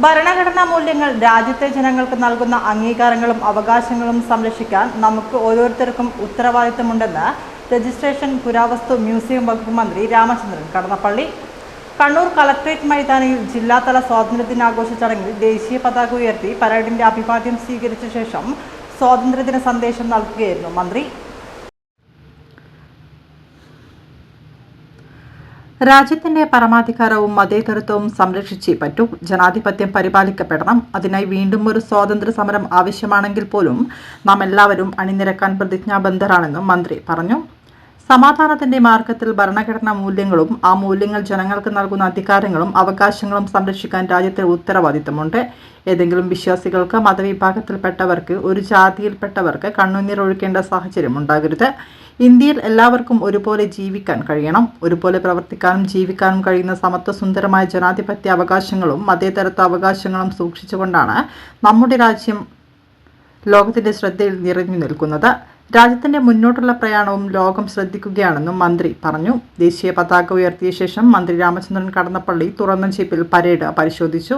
ഭരണഘടനാ മൂല്യങ്ങൾ രാജ്യത്തെ ജനങ്ങൾക്ക് നൽകുന്ന അംഗീകാരങ്ങളും അവകാശങ്ങളും സംരക്ഷിക്കാൻ നമുക്ക് ഓരോരുത്തർക്കും ഉത്തരവാദിത്തമുണ്ടെന്ന് രജിസ്ട്രേഷൻ പുരാവസ്തു മ്യൂസിയം വകുപ്പ് മന്ത്രി രാമചന്ദ്രൻ കടന്നപ്പള്ളി. കണ്ണൂർ കളക്ട്രേറ്റ് മൈതാനിയിൽ ജില്ലാതല സ്വാതന്ത്ര്യദിനാഘോഷ ചടങ്ങിൽ ദേശീയ പതാക ഉയർത്തി പരേഡിന്റെ അഭിവാദ്യം സ്വീകരിച്ച ശേഷം സ്വാതന്ത്ര്യദിന സന്ദേശം നൽകുകയായിരുന്നു മന്ത്രി. രാജ്യത്തിന്റെ പരമാധികാരവും മതേതരത്വവും സംരക്ഷിച്ചേ പറ്റൂ. ജനാധിപത്യം പരിപാലിക്കപ്പെടണം. അതിനായി വീണ്ടും ഒരു സ്വാതന്ത്ര്യ സമരം ആവശ്യമാണെങ്കിൽ പോലും നാം എല്ലാവരും അണിനിരക്കാൻ പ്രതിജ്ഞാബദ്ധരാണെന്നും മന്ത്രി പറഞ്ഞു. സമാധാനത്തിന്റെ മാർഗത്തിൽ ഭരണഘടനാ മൂല്യങ്ങളും ആ മൂല്യങ്ങൾ ജനങ്ങൾക്ക് നൽകുന്ന അധികാരങ്ങളും അവകാശങ്ങളും സംരക്ഷിക്കാൻ രാജ്യത്തിന് ഉത്തരവാദിത്തമുണ്ട്. ഏതെങ്കിലും വിശ്വാസികൾക്ക് മതവിഭാഗത്തിൽപ്പെട്ടവർക്ക് ഒരു ജാതിയിൽപ്പെട്ടവർക്ക് കണ്ണുനീർ ഒഴുക്കേണ്ട സാഹചര്യം ഉണ്ടാകരുത്. ഇന്ത്യയിൽ എല്ലാവർക്കും ഒരുപോലെ ജീവിക്കാൻ കഴിയണം ഒരുപോലെ പ്രവർത്തിക്കാനും ജീവിക്കാനും കഴിയുന്ന സമത്വ സുന്ദരമായ ജനാധിപത്യ അവകാശങ്ങളും മതേതരത്വ അവകാശങ്ങളും സൂക്ഷിച്ചുകൊണ്ടാണ് നമ്മുടെ രാജ്യം ലോകത്തിന്റെ ശ്രദ്ധയിൽ നിറഞ്ഞു നിൽക്കുന്നത്. രാജ്യത്തിന്റെ മുന്നോട്ടുള്ള പ്രയാണവും ലോകം ശ്രദ്ധിക്കുകയാണെന്നും മന്ത്രി പറഞ്ഞു. ദേശീയ പതാക ഉയർത്തിയ ശേഷം മന്ത്രി രാമചന്ദ്രൻ കടന്നപ്പള്ളി തുറന്ന ജീപ്പിൽ പരേഡ് പരിശോധിച്ചു.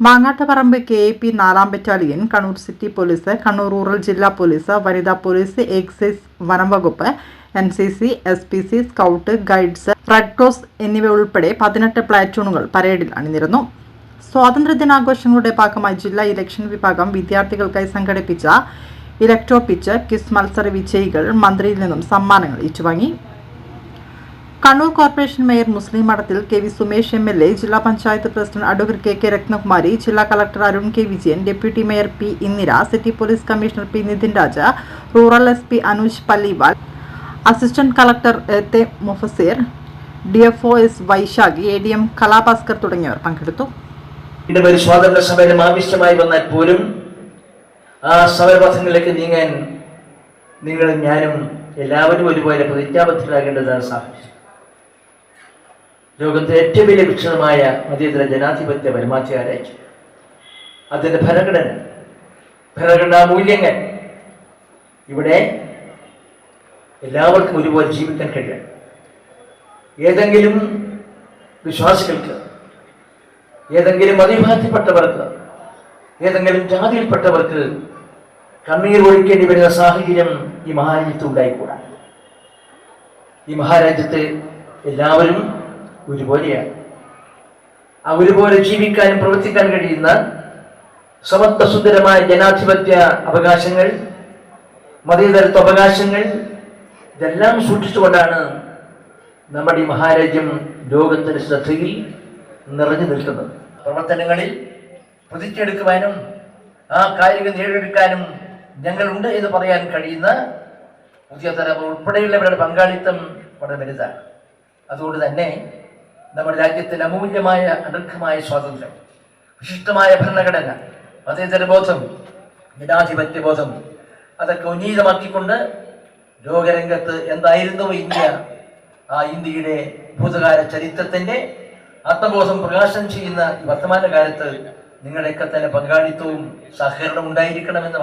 മാങ്ങാട്ടുപറമ്പ് കെ എ പി നാലാം battalion Kannur city police Kannur rural ജില്ലാ പോലീസ് വനിതാ പോലീസ് എക്സൈസ് വനം വകുപ്പ് N C C S P C scout guides red cross എന്നിവ ഉൾപ്പെടെ പതിനെട്ട് പ്ലാറ്റൂണുകൾ പരേഡിൽ അണിനിരന്നു. സ്വാതന്ത്ര്യദിനാഘോഷങ്ങളുടെ ഭാഗമായി ജില്ലാ ഇലക്ഷൻ വിഭാഗം വിദ്യാർത്ഥികൾക്കായി സംഘടിപ്പിച്ച ഇലക്ട്രോ പിച്ച് കിസ് മത്സര വിജയികൾ മന്ത്രിയിൽ നിന്നും സമ്മാനങ്ങൾ ഏറ്റുവാങ്ങി. Kannur corporation mayor Muslim Madathil K V Sumesh M L A ജില്ലാ panchayat president advocate K K Ratnakumari ജില്ലാ collector Arun K Vijayan deputy mayor P Indira city police commissioner P Nithin Raj rural S P Anuj Paliwal assistant collector A the Mufaseer D F O S Vaishakhi A D M Kalabhaskar തുടങ്ങിയവർ പങ്കെടുത്തു. ആ നിങ്ങളും ഞാനും എല്ലാവരും ഒരുപോലെ പ്രതിജ്ഞാബദ്ധരാകേണ്ടതാണ് സാഹചര്യം. ലോകത്തെ ഏറ്റവും വലിയ വിക്ഷണമായ മതേതര ജനാധിപത്യ പരമാധികാരായി അതിന്റെ ഭരണഘടന ഭരണഘടനാ മൂല്യങ്ങൾ. ഇവിടെ എല്ലാവർക്കും ഒരുപോലെ ജീവിക്കാൻ കഴിയണം. ഏതെങ്കിലും വിശ്വാസികൾക്ക് ഏതെങ്കിലും മതവിഭാഗത്തിൽപ്പെട്ടവർക്ക് ഏതെങ്കിലും ജാതിയിൽപ്പെട്ടവർക്ക് കണ്ണീർ ഒഴിക്കേണ്ടി വരുന്ന സാഹചര്യം ഈ മഹാരാജ്യത്ത് ഉണ്ടായിക്കൂടാ. ഈ മഹാരാജ്യത്ത് എല്ലാവരും ഒരുപോലെയാണ് ആ ഒരുപോലെ ജീവിക്കാനും പ്രവർത്തിക്കാൻ കഴിയുന്ന സമത്വസുന്ദരമായ ജനാധിപത്യ അവകാശങ്ങൾ മതേതരത്വ അവകാശങ്ങൾ ഇതെല്ലാം സൂക്ഷിച്ചുകൊണ്ടാണ് നമ്മുടെ ഈ മഹാരാജ്യം ലോകത്തിന്റെ ശ്രദ്ധയിൽ നിറഞ്ഞു നിൽക്കുന്നത്. പ്രവർത്തനങ്ങളിൽ പ്രതിജ്ഞയെടുക്കുവാനും ആ കാര്യങ്ങൾ നേടിയെടുക്കാനും ഞങ്ങളുണ്ട് എന്ന് പറയാൻ കഴിയുന്ന പുതിയ തലമുറ ഉൾപ്പെടെയുള്ളവരുടെ പങ്കാളിത്തം വളരെ വലുതാണ്. അതുകൊണ്ട് തന്നെ നമ്മുടെ രാജ്യത്തിന് അമൂല്യമായ അനർഘമായ സ്വാതന്ത്ര്യം വിശിഷ്ടമായ ഭരണഘടന മതേതര ബോധം ജനാധിപത്യ ബോധം അതൊക്കെ ഉന്നീതമാക്കിക്കൊണ്ട് ലോകരംഗത്ത് എന്തായിരുന്നു ഇന്ത്യ? ആ ഇന്ത്യയുടെ ഭൂതകാല ചരിത്രത്തിന്റെ ആത്മബോധം പ്രകാശനം ചെയ്യുന്ന ഈ വർത്തമാന കാലത്ത് നിങ്ങളുടെയൊക്കെ തന്നെ പങ്കാളിത്തവും സഹകരണവും ഉണ്ടായിരിക്കണമെന്ന്